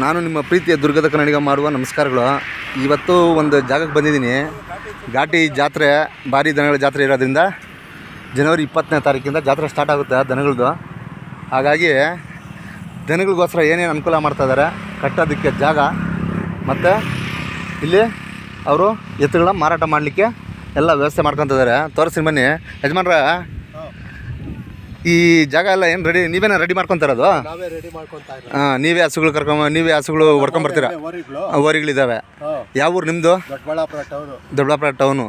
ನಾನು ನಿಮ್ಮ ಪ್ರೀತಿಯ ದುರ್ಗದ ಕನ್ನಡಿಗ ಮಾಡುವ ನಮಸ್ಕಾರಗಳು. ಇವತ್ತು ಒಂದು ಜಾಗಕ್ಕೆ ಬಂದಿದ್ದೀನಿ. ಘಾಟಿ ಜಾತ್ರೆ, ಭಾರಿ ದನಗಳ ಜಾತ್ರೆ ಇರೋದ್ರಿಂದ ಜನವರಿ ಇಪ್ಪತ್ತನೇ ತಾರೀಕಿಂದ ಜಾತ್ರೆ ಸ್ಟಾರ್ಟ್ ಆಗುತ್ತೆ ದನಗಳದ್ದು ಹಾಗಾಗಿ ದನಗಳಿಗೋಸ್ಕರ ಏನೇನು ಅನುಕೂಲ ಮಾಡ್ತಾ ಇದ್ದಾರೆ ಕಟ್ಟೋದಕ್ಕೆ ಜಾಗ, ಮತ್ತು ಇಲ್ಲಿ ಅವರು ಎತ್ತುಗಳನ್ನ ಮಾರಾಟ ಮಾಡಲಿಕ್ಕೆ ಎಲ್ಲ ವ್ಯವಸ್ಥೆ ಮಾಡ್ಕೊತಿದ್ದಾರೆ ತೋರಿಸಿ ಬನ್ನಿ. ಯಜಮಾನ್ರ ಈ ಜಾಗ ಎಲ್ಲ ಏನು ರೆಡಿ ನೀವೇನ ರೆಡಿ ಮಾಡ್ಕೊತಾರದು ನಾವೇ ರೆಡಿ ಮಾಡ್ಕೊಂತಾ ಇದ್ದೀವಿ ಹಾಂ ನೀವೇ ಹಸುಗಳು ಕರ್ಕೊಂಬ ನೀವೇ ಹಸುಗಳು ಹೊಡ್ಕೊಂಬರ್ತೀರಾ ಓರಿಗಳಿದ್ದಾವೆ ಯಾವ ಊರು ನಿಮ್ಮದು ದೊಡ್ಡಬಳ್ಳಾಪುರ ಟೌನು ದೊಡ್ಡಬಳ್ಳಾಪುರ ಟೌನು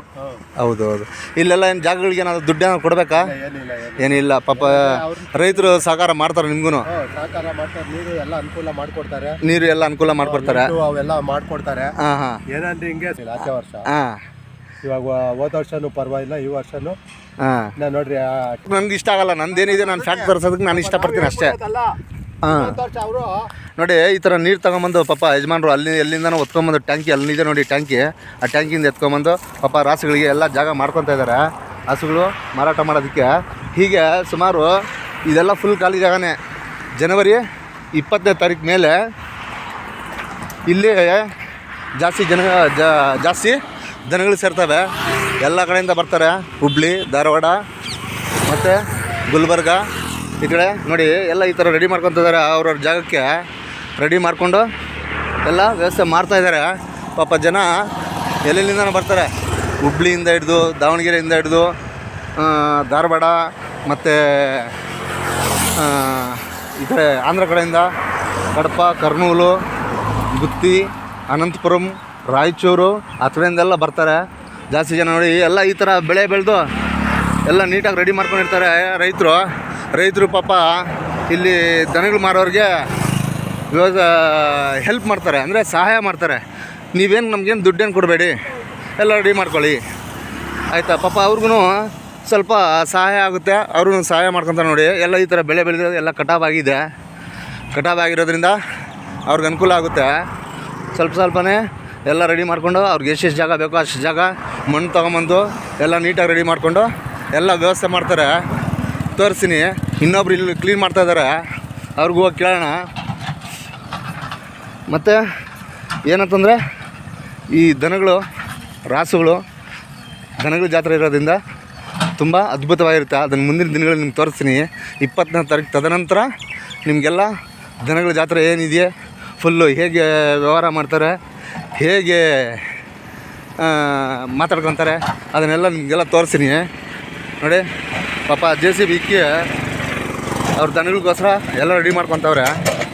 ಹೌದು ಹೌದು. ಇಲ್ಲೆಲ್ಲ ಏನು ಜಾಗಗಳಿಗೆ ಏನಾದ್ರು ದುಡ್ಡು ಏನಾದ್ರು ಕೊಡಬೇಕಾ ಏನಿಲ್ಲ ಏನು ಪಾಪ ರೈತರು ಸಹಕಾರ ಮಾಡ್ತಾರೆ ನಿಮ್ಗೂ ಸಹಕಾರ ಮಾಡ್ತಾರೆ. ನೀರು ಎಲ್ಲ ಅನುಕೂಲ ಮಾಡ್ಕೊಡ್ತಾರೆ. ನೀರು ಎಲ್ಲ ಅನುಕೂಲ ಮಾಡ್ಕೊಡ್ತಾರೆ. ಅವೆಲ್ಲ ಮಾಡ್ಕೊಡ್ತಾರೆ. ಹಾಂ ಹಾಂ. ಏನಂದ್ರೆ ಹಿಂಗೆ ಆಚೆ ವರ್ಷ. ಹಾಂ. ಇವಾಗ ಹೋದ ವರ್ಷನೂ ಪರವಾಗಿಲ್ಲ ಈ ವರ್ಷನೂ ನಾ ನೋಡ್ರಿ ನನಗೆ ಇಷ್ಟ ಆಗಲ್ಲ ನಂದೇನಿದೆ ನಾನು ಫ್ಯಾಕ್ಟ್ ತರಿಸೋದಕ್ಕೆ ನಾನು ಇಷ್ಟಪಡ್ತೀನಿ ಅಷ್ಟೇ. ಹಾಂ. ಅವರು ನೋಡಿ ಈ ಥರ ನೀರು ತಗೊಂಬಂದು ಪಾಪ ಯಜಮಾನರು ಅಲ್ಲಿ ಎಲ್ಲಿಂದನೂ ಒತ್ಕೊಂಬಂದು ಟ್ಯಾಂಕಿ ಅಲ್ಲಿದೆ ನೋಡಿ ಟ್ಯಾಂಕಿ. ಆ ಟ್ಯಾಂಕಿಂದ ಎತ್ಕೊಂಬಂದು ಪಾಪ ರಾಸುಗಳಿಗೆ ಎಲ್ಲ ಜಾಗ ಮಾಡ್ಕೊತಾ ಇದ್ದಾರೆ ಹಸುಗಳು ಮಾರಾಟ ಮಾಡೋದಕ್ಕೆ. ಹೀಗೆ ಸುಮಾರು ಇದೆಲ್ಲ ಫುಲ್ ಖಾಲಿ ಜಾಗನೇ. ಜನವರಿ ಇಪ್ಪತ್ತನೇ ತಾರೀಕು ಮೇಲೆ ಇಲ್ಲಿ ಜಾಸ್ತಿ ಜನ ಜಾಸ್ತಿ ಜನಗಳು ಸೇರ್ತವೆ. ಎಲ್ಲ ಕಡೆಯಿಂದ ಬರ್ತಾರೆ. ಹುಬ್ಳಿ, ಧಾರವಾಡ, ಮತ್ತು ಗುಲ್ಬರ್ಗ. ಈ ಕಡೆ ನೋಡಿ, ಎಲ್ಲ ಈ ಥರ ರೆಡಿ ಮಾಡ್ಕೊತಿದ್ದಾರೆ ಅವ್ರವ್ರ ಜಾಗಕ್ಕೆ. ರೆಡಿ ಮಾಡಿಕೊಂಡು ಎಲ್ಲ ವ್ಯವಸ್ಥೆ ಮಾಡ್ತಾಯಿದ್ದಾರೆ ಪಾಪ ಜನ ಎಲ್ಲೆಲ್ಲಿಂದ ಬರ್ತಾರೆ. ಹುಬ್ಳಿಯಿಂದ ಹಿಡ್ದು, ದಾವಣಗೆರೆಯಿಂದ ಹಿಡ್ದು ಧಾರವಾಡ, ಮತ್ತು ಈ ಕಡೆ ಆಂಧ್ರ ಕಡೆಯಿಂದ ಕಡಪ, ಕರ್ನೂಲು, ಗುತ್ತಿ, ಅನಂತಪುರಂ, ರಾಯಚೂರು, ಆ ಕಡೆಯಿಂದೆಲ್ಲ ಬರ್ತಾರೆ. ಜಾಸ್ತಿ ಜನ ನೋಡಿ, ಎಲ್ಲ ಈ ಥರ ಬೆಳೆ ಬೆಳೆದು ಎಲ್ಲ ನೀಟಾಗಿ ರೆಡಿ ಮಾಡ್ಕೊಂಡಿರ್ತಾರೆ ರೈತರು. ರೈತರು ಪಾಪ ಇಲ್ಲಿ ದನಗಳು ಮಾರೋರಿಗೆ ಇವಾಗ ಹೆಲ್ಪ್ ಮಾಡ್ತಾರೆ, ಅಂದರೆ ಸಹಾಯ ಮಾಡ್ತಾರೆ. ನೀವೇನು ನಮಗೇನು ದುಡ್ಡೇನು ಕೊಡಬೇಡಿ, ಎಲ್ಲ ರೆಡಿ ಮಾಡ್ಕೊಳ್ಳಿ. ಆಯಿತಾ? ಪಾಪ ಅವ್ರಿಗೂ ಸ್ವಲ್ಪ ಸಹಾಯ ಆಗುತ್ತೆ ಅವ್ರಿಗೂ ಸಹಾಯ ಮಾಡ್ಕೊತಾರೆ ನೋಡಿ. ಎಲ್ಲ ಈ ಥರ ಬೆಳೆ ಬೆಳೆದಿರೋದು ಎಲ್ಲ ಕಟಾವ್ ಆಗಿದೆ. ಕಟಾವ್ ಆಗಿರೋದ್ರಿಂದ ಅವ್ರಿಗೆ ಅನುಕೂಲ ಆಗುತ್ತೆ. ಸ್ವಲ್ಪ ಸ್ವಲ್ಪನೇ ಎಲ್ಲ ರೆಡಿ ಮಾಡಿಕೊಂಡು ಅವ್ರಿಗೆ ಎಷ್ಟೆಷ್ಟು ಜಾಗ ಬೇಕೋ ಅಷ್ಟು ಜಾಗ ಮಣ್ಣು ತೊಗೊಂಬಂದು ಎಲ್ಲ ನೀಟಾಗಿ ರೆಡಿ ಮಾಡಿಕೊಂಡು ಎಲ್ಲ ವ್ಯವಸ್ಥೆ ಮಾಡ್ತಾರೆ. ತೋರಿಸ್ತೀನಿ. ಇನ್ನೊಬ್ರು ಇಲ್ಲಿ ಕ್ಲೀನ್ ಮಾಡ್ತಾ ಇದ್ದಾರೆ ಅವ್ರಿಗೂ ಹೋಗಿ ಕೇಳೋಣ. ಮತ್ತು ಏನಂತಂದರೆ ಈ ದನಗಳು, ರಾಸುಗಳು, ದನಗಳ ಜಾತ್ರೆ ಇರೋದ್ರಿಂದ ತುಂಬ ಅದ್ಭುತವಾಗಿರುತ್ತೆ. ಅದನ್ನು ಮುಂದಿನ ದಿನಗಳಲ್ಲಿ ನಿಮ್ಗೆ ತೋರಿಸ್ತೀನಿ. ಇಪ್ಪತ್ತನೇ ತಾರೀಕು ತದನಂತರ ನಿಮಗೆಲ್ಲ ದನಗಳ ಜಾತ್ರೆ ಏನಿದೆಯೇ ಫುಲ್ಲು ಹೇಗೆ ವ್ಯವಹಾರ ಮಾಡ್ತಾರೆ ಹೇಗೆ ಮಾತಾಡ್ಕೊತಾರೆ ಅದನ್ನೆಲ್ಲ ನಿಮಗೆಲ್ಲ ತೋರಿಸ್ತೀನಿ. ನೋಡಿ ಪಾಪ ಜೆ ಸಿ ಬಿ ಇಕ್ಕಿ ಅವ್ರ ದನಗಳಿಗೋಸ್ಕರ ಎಲ್ಲ ರೆಡಿ ಮಾಡ್ಕೊತವ್ರೆ.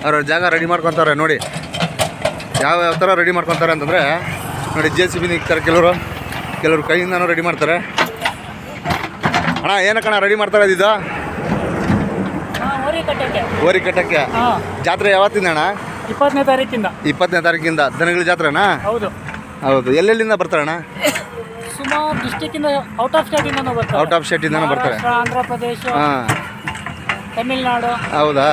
ಅವ್ರ ಜಾಗ ರೆಡಿ ಮಾಡ್ಕೊತಾವ್ರೆ ನೋಡಿ. ಯಾವ ಯಾವ ಥರ ರೆಡಿ ಮಾಡ್ಕೊತಾರೆ ಅಂತಂದರೆ ನೋಡಿ ಜೆ ಸಿ ಬಿ ಇಕ್ತಾರೆ ಕೆಲವರು. ಕೆಲವರು ಕೈಯಿಂದನೂ ರೆಡಿ ಮಾಡ್ತಾರೆ. ಅಣ್ಣ ಏನಕ್ಕಣ್ಣ ರೆಡಿ ಮಾಡ್ತಾರೆ ಅದಿದ್ದು ಓರಿ ಕಟ್ಟಕ್ಕೆ. ಜಾತ್ರೆ ಯಾವತ್ತಿಂದ ಅಣ್ಣ? ಇಪ್ಪತ್ತನೇ ತಾರೀಕಿಂದ. ಇಪ್ಪತ್ತನೇ ತಾರೀಕಿಂದ ದನಗಳ ಜಾತ್ರೆನಾ? ಹೌದು. ಹೌದು. ಎಲ್ಲೆಲ್ಲಿಂದ ಬರ್ತಾರಣ್ಣ? ಸುಮಾರು ಡಿಸ್ಟಿಕ್ಕಿಂದ ಔಟ್ ಆಫ್ ಸ್ಟೇಟಿಂದ ಬರ್ತಾರೆ. ಔಟ್ ಆಫ್ ಸ್ಟೇಟಿಂದನೂ ಬರ್ತಾರೆ. ಆಂಧ್ರ ಪ್ರದೇಶ ಹಾಂ. ತಮಿಳ್ನಾಡು ಹೌದಾ?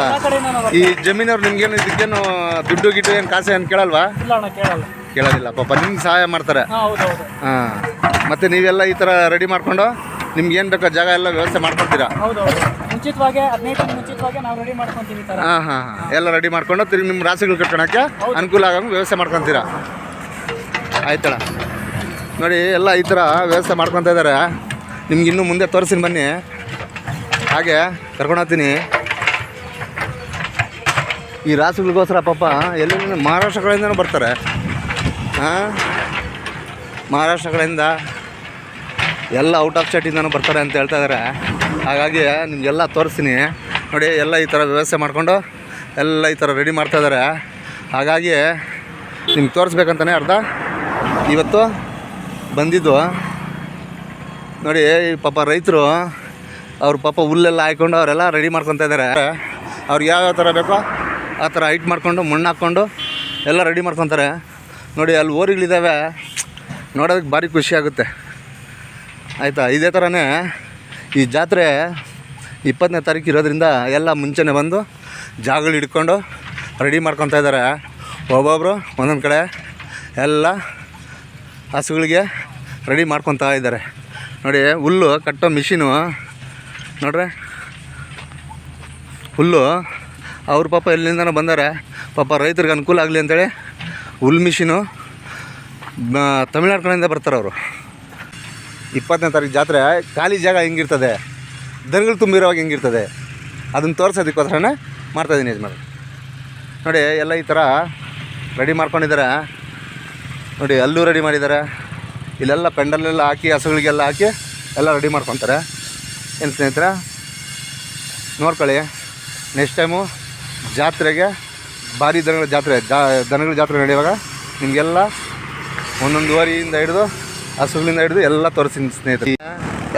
ಈ ಜಮೀನವ್ರು ನಿಮ್ಗೇನು ಇದಕ್ಕೇನು ದುಡ್ಡು ಗಿಡ್ಡು ಏನು ಕಾಸು ಏನು ಕೇಳಲ್ವಾ? ಇಲ್ಲ ಅಣ್ಣ ಕೇಳಲ್ಲ. ಕೇಳೋದಿಲ್ಲ. ಪಾಪ ನಿಮ್ಗೆ ಸಹಾಯ ಮಾಡ್ತಾರೆ. ಹಾಂ ಮತ್ತು ನೀವೆಲ್ಲ ಈ ಥರ ರೆಡಿ ಮಾಡಿಕೊಂಡು ನಿಮ್ಗೆ ಏನು ಬೇಕೋ ಜಾಗ ಎಲ್ಲ ವ್ಯವಸ್ಥೆ ಮಾಡ್ಕೊಡ್ತೀರಾ? ಹೌದು. ಮುಂಚಿತವಾಗಿ ಹದಿನೈದು ದಿನ ಮುಂಚಿತವಾಗಿ ನಾವು ರೆಡಿ ಮಾಡ್ಕೊಂತೀವಿ ಈ ಥರ. ಹಾಂ ಹಾಂ ಹಾಂ. ಎಲ್ಲ ರೆಡಿ ಮಾಡ್ಕೊಂಡು ತಿರುಗಿ ನಿಮ್ಮ ರಾಸುಗಳು ಕಟ್ಕೊಳಕ್ಕೆ ಅನುಕೂಲ ಆಗಂಗೆ ವ್ಯವಸ್ಥೆ ಮಾಡ್ಕೊತೀರಾ? ಆಯ್ತಣ ನೋಡಿ ಎಲ್ಲ ಈ ಥರ ವ್ಯವಸ್ಥೆ ಮಾಡ್ಕೊತಾ ಇದ್ದಾರೆ ನಿಮ್ಗೆ ಇನ್ನೂ ಮುಂದೆ ತೋರಿಸ್ತೀನಿ ಬನ್ನಿ. ಹಾಗೆ ಕರ್ಕೊಂಡು ಹೋಗ್ತೀನಿ. ಈ ರಾಸುಗಳಿಗೋಸ್ಕರ ಪಾಪ ಎಲ್ಲ ಮಹಾರಾಷ್ಟ್ರ ಕಡೆಯಿಂದನೂ ಬರ್ತಾರೆ. ಹಾಂ? ಮಹಾರಾಷ್ಟ್ರ ಕಡೆಯಿಂದ ಎಲ್ಲ ಔಟ್ ಆಫ್ ಸ್ಟೇಟಿಂದನೂ ಬರ್ತಾರೆ ಅಂತ ಹೇಳ್ತಾ ಇದ್ದಾರೆ ಹಾಗಾಗಿ ನಿಮಗೆಲ್ಲ ತೋರಿಸ್ತೀನಿ. ನೋಡಿ, ಎಲ್ಲ ಈ ಥರ ವ್ಯವಸ್ಥೆ ಮಾಡಿಕೊಂಡು ಎಲ್ಲ ಈ ಥರ ರೆಡಿ ಮಾಡ್ತಾ ಇದ್ದಾರೆ. ಹಾಗಾಗಿ ನಿಮ್ಗೆ ತೋರಿಸ್ಬೇಕಂತಲೇ ಅರ್ಧ. ಇವತ್ತು ಬಂದಿದ್ದು. ನೋಡಿ, ಈ ಪಾಪ ರೈತರು, ಅವ್ರ ಪಾಪ ಹುಲ್ಲೆಲ್ಲ ಹಾಕ್ಕೊಂಡು ಅವರೆಲ್ಲ ರೆಡಿ ಮಾಡ್ಕೊತಾ ಇದ್ದಾರೆ. ಅವ್ರಿಗೆ ಯಾವ್ಯಾವ ಥರ ಬೇಕೋ ಆ ಥರ ಹೈಟ್ ಮಾಡ್ಕೊಂಡು, ಮಣ್ಣು ಹಾಕ್ಕೊಂಡು ಎಲ್ಲ ರೆಡಿ ಮಾಡ್ಕೊತಾರೆ. ನೋಡಿ, ಅಲ್ಲಿ ಓರಿಗಳಿದ್ದಾವೆ ನೋಡೋದಕ್ಕೆ ಭಾರಿ ಖುಷಿ ಆಗುತ್ತೆ. ಆಯಿತಾ? ಇದೇ ಥರನೇ ಈ ಜಾತ್ರೆ ಇಪ್ಪತ್ತನೇ ತಾರೀಕು ಇರೋದ್ರಿಂದ ಎಲ್ಲ ಮುಂಚೆನೇ ಬಂದು ಜಾಗಗಳು ಹಿಡ್ಕೊಂಡು ರೆಡಿ ಮಾಡ್ಕೊತಾ ಇದ್ದಾರೆ. ಒಬ್ಬೊಬ್ಬರು ಒಂದೊಂದು ಕಡೆ ಎಲ್ಲ ಹಸುಗಳಿಗೆ ರೆಡಿ ಮಾಡ್ಕೊತಾ ಇದ್ದಾರೆ. ನೋಡಿ, ಹುಲ್ಲು ಕಟ್ಟೋ ಮಿಷಿನು, ನೋಡ್ರಿ. ಹುಲ್ಲು ಅವ್ರ ಪಾಪ ಎಲ್ಲಿಂದನೂ ಬಂದಾರೆ. ಪಾಪ ರೈತರಿಗೆ ಅನುಕೂಲ ಆಗಲಿ ಅಂತೇಳಿ ಹುಲ್ ಮಿಷಿನು ತಮಿಳ್ನಾಡು ಕಡೆಯಿಂದ ಬರ್ತಾರೆ ಅವರು. ಇಪ್ಪತ್ತನೇ ತಾರೀಕು ಜಾತ್ರೆ ಖಾಲಿ ಜಾಗ ಹೆಂಗಿರ್ತದೆ? ದನಗಳು ತುಂಬಿರೋವಾಗ ಹೆಂಗಿರ್ತದೆ? ಅದನ್ನು ತೋರಿಸೋದಕ್ಕೋಸ್ಕರನೇ ಮಾಡ್ತಾಯಿದ್ದೀನಿ ಯಜಮಾನ ನೋಡಿ, ಎಲ್ಲ ಈ ಥರ ರೆಡಿ ಮಾಡ್ಕೊಂಡಿದ್ದಾರೆ. ನೋಡಿ, ಅಲ್ಲೂ ರೆಡಿ ಮಾಡಿದ್ದಾರೆ. ಇಲ್ಲೆಲ್ಲ ಪೆಂಡಲ್ಲೆಲ್ಲ ಹಾಕಿ, ಹಸುಗಳಿಗೆಲ್ಲ ಹಾಕಿ ಎಲ್ಲ ರೆಡಿ ಮಾಡ್ಕೊತಾರೆ. ಏನು ಸ್ನೇಹಿತರ? ನೋಡ್ಕೊಳ್ಳಿ. ನೆಕ್ಸ್ಟ್ ಟೈಮು ಜಾತ್ರೆಗೆ ಭಾರಿ ದನಗಳ ಜಾತ್ರೆ ಜಾ ದನಗಳ ಜಾತ್ರೆ ನಡೆಯುವಾಗ ನಿಮಗೆಲ್ಲ ಒಂದೊಂದು ವರಿಯಿಂದ ಹಿಡಿದು ಹಸುಗಳಿಂದ ಹಿಡಿದು ಎಲ್ಲ ತೋರಿಸ್ತೀನಿ ಸ್ನೇಹಿತರೆ.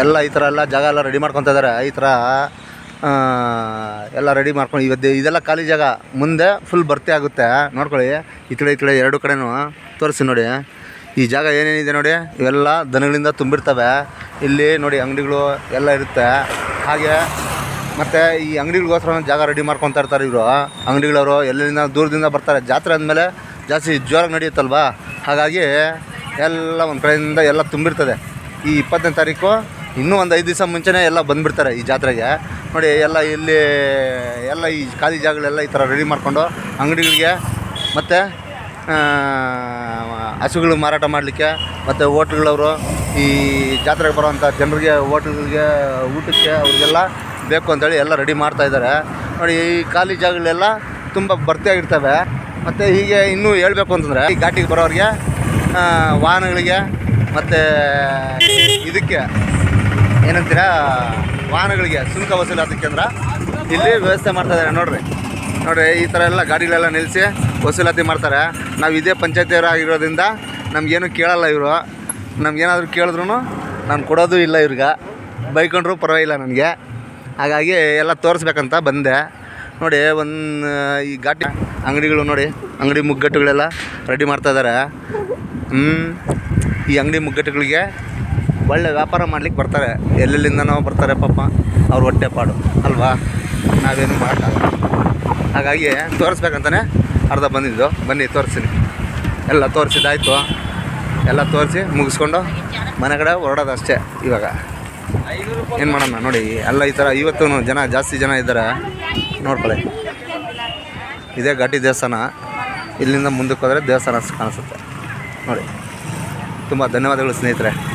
ಎಲ್ಲ ಈ ಥರ ಎಲ್ಲ ಜಾಗ ಎಲ್ಲ ರೆಡಿ ಮಾಡ್ಕೊತ ಇದ್ದಾರೆ ಈ ಥರ ಎಲ್ಲ ರೆಡಿ ಮಾಡ್ಕೊಂಡು ಇವತ್ತು ಇದೆಲ್ಲ ಖಾಲಿ ಜಾಗ. ಮುಂದೆ ಫುಲ್ ಭರ್ತಿ ಆಗುತ್ತೆ. ನೋಡ್ಕೊಳ್ಳಿ. ಈ ಕಡೆ ಈ ಕಡೆ ಎರಡು ಕಡೆನೂ ತೋರಿಸಿ ನೋಡಿ. ಈ ಜಾಗ ಏನೇನಿದೆ ನೋಡಿ? ಇವೆಲ್ಲ ದನಗಳಿಂದ ತುಂಬಿರ್ತವೆ. ಇಲ್ಲಿ ನೋಡಿ ಅಂಗಡಿಗಳು ಎಲ್ಲ ಇರುತ್ತೆ. ಹಾಗೆ ಮತ್ತು ಈ ಅಂಗಡಿಗಳಿಗೋಸ್ಕರ ಜಾಗ ರೆಡಿ ಮಾಡ್ಕೊತಾ ಇರ್ತಾರೆ ಇವರು. ಅಂಗಡಿಗಳವರು ಎಲ್ಲಿಂದ ದೂರದಿಂದ ಬರ್ತಾರೆ. ಜಾತ್ರೆ ಅಂದಮೇಲೆ ಜಾಸ್ತಿ ಜೋರಾಗಿ ನಡೆಯುತ್ತಲ್ವಾ? ಹಾಗಾಗಿ ಎಲ್ಲ ಒಂದು ಕಡೆಯಿಂದ ಎಲ್ಲ ತುಂಬಿರ್ತದೆ. ಈ ಇಪ್ಪತ್ತನೇ ತಾರೀಕು, ಇನ್ನೂ ಒಂದು ಐದು ದಿವಸ ಮುಂಚೆನೇ ಎಲ್ಲ ಬಂದುಬಿಡ್ತಾರೆ ಈ ಜಾತ್ರೆಗೆ. ನೋಡಿ, ಎಲ್ಲ ಇಲ್ಲಿ, ಎಲ್ಲ ಈ ಖಾಲಿ ಜಾಗಗಳೆಲ್ಲ ಈ ಥರ ರೆಡಿ ಮಾಡಿಕೊಂಡು ಅಂಗಡಿಗಳಿಗೆ ಮತ್ತು ಹಸುಗಳು ಮಾರಾಟ ಮಾಡಲಿಕ್ಕೆ, ಮತ್ತು ಹೋಟ್ಲ್ಗಳವರು ಈ ಜಾತ್ರೆಗೆ ಬರೋವಂಥ ಜನರಿಗೆ, ಹೋಟ್ಲ್ಗಳಿಗೆ, ಊಟಕ್ಕೆ ಅವ್ರಿಗೆಲ್ಲ ಬೇಕು ಅಂತೇಳಿ ಎಲ್ಲ ರೆಡಿ ಮಾಡ್ತಾ ಇದ್ದಾರೆ. ನೋಡಿ, ಈ ಖಾಲಿ ಜಾಗಗಳೆಲ್ಲ ತುಂಬ ಭರ್ತಿಯಾಗಿರ್ತವೆ. ಮತ್ತು ಹೀಗೆ ಇನ್ನೂ ಹೇಳಬೇಕು ಅಂತಂದರೆ, ಈ ಘಾಟಿಗೆ ಬರೋರಿಗೆ ವಾಹನಗಳಿಗೆ ಮತ್ತು ಇದಕ್ಕೆ ಏನಂತೀರಾ, ವಾಹನಗಳಿಗೆ ಸುಂಕ ವಸೂಲಾತಿ ಕೇಂದ್ರ ಇಲ್ಲಿ ವ್ಯವಸ್ಥೆ ಮಾಡ್ತಾ ಇದ್ದಾರೆ ನೋಡ್ರಿ ನೋಡ್ರಿ, ಈ ಥರ ಎಲ್ಲ ಗಾಡಿಗಳೆಲ್ಲ ನಿಲ್ಲಿಸಿ ವಸೂಲಾತಿ ಮಾಡ್ತಾರೆ. ನಾವು ಇದೇ ಪಂಚಾಯತಿಯವರು ಆಗಿರೋದ್ರಿಂದ ನಮಗೇನು ಕೇಳಲ್ಲ ಇವರು. ನಮಗೇನಾದರೂ ಕೇಳಿದ್ರು ನಾನು ಕೊಡೋದು ಇಲ್ಲ ಇವ್ರಿಗೆ. ಬೈಕೊಂಡ್ರು ಪರವಾಗಿಲ್ಲ ನನಗೆ. ಹಾಗಾಗಿ ಎಲ್ಲ ತೋರಿಸ್ಬೇಕಂತ ಬಂದೆ. ನೋಡಿ, ಒಂದು, ಈ ಘಾಟಿ ಅಂಗಡಿಗಳು ನೋಡಿ, ಅಂಗಡಿ ಮುಗ್ಗಟ್ಟುಗಳೆಲ್ಲ ರೆಡಿ ಮಾಡ್ತಾ ಇದ್ದಾರೆ ಹ್ಞೂ ಈ ಅಂಗಡಿ ಮುಗ್ಗಟ್ಟುಗಳಿಗೆ ಒಳ್ಳೆ ವ್ಯಾಪಾರ ಮಾಡ್ಲಿಕ್ಕೆ ಬರ್ತಾರೆ. ಎಲ್ಲೆಲ್ಲಿಂದನೋ ಬರ್ತಾರೆ ಪಾಪ, ಅವ್ರ ಹೊಟ್ಟೆ ಪಾಡು. ಅಲ್ವಾ? ನಾವೇನು ಮಾಡೋಕ್ಕಾಗಲ್ಲ ಹಾಗಾಗಿ ತೋರಿಸ್ಬೇಕಂತಾನೆ ಅರ್ಧ ಬಂದಿದ್ದು. ಬನ್ನಿ, ತೋರಿಸ್ತೀನಿ. ಎಲ್ಲ ತೋರಿಸಿದ್ದಾಯಿತು. ಎಲ್ಲ ತೋರಿಸಿ ಮುಗಿಸ್ಕೊಂಡು ಮನೆ ಕಡೆ ಹೊರಡೋದು ಅಷ್ಟೇ ಇವಾಗ. ಏನು ಮಾಡೋಣ ನೋಡಿ, ಎಲ್ಲ ಈ ಥರ ಇವತ್ತು ಜನ, ಜಾಸ್ತಿ ಜನ ಇದ್ದಾರೆ. ನೋಡ್ಕೊಳ್ಳಿ. ಇದೇ ಘಾಟಿ ದೇವಸ್ಥಾನ. ಇಲ್ಲಿಂದ ಮುಂದಕ್ಕೆ ಹೋದರೆ ದೇವಸ್ಥಾನ ಕಾಣಿಸುತ್ತೆ. ನೋಡಿ. ತುಂಬ ಧನ್ಯವಾದಗಳು ಸ್ನೇಹಿತರೆ.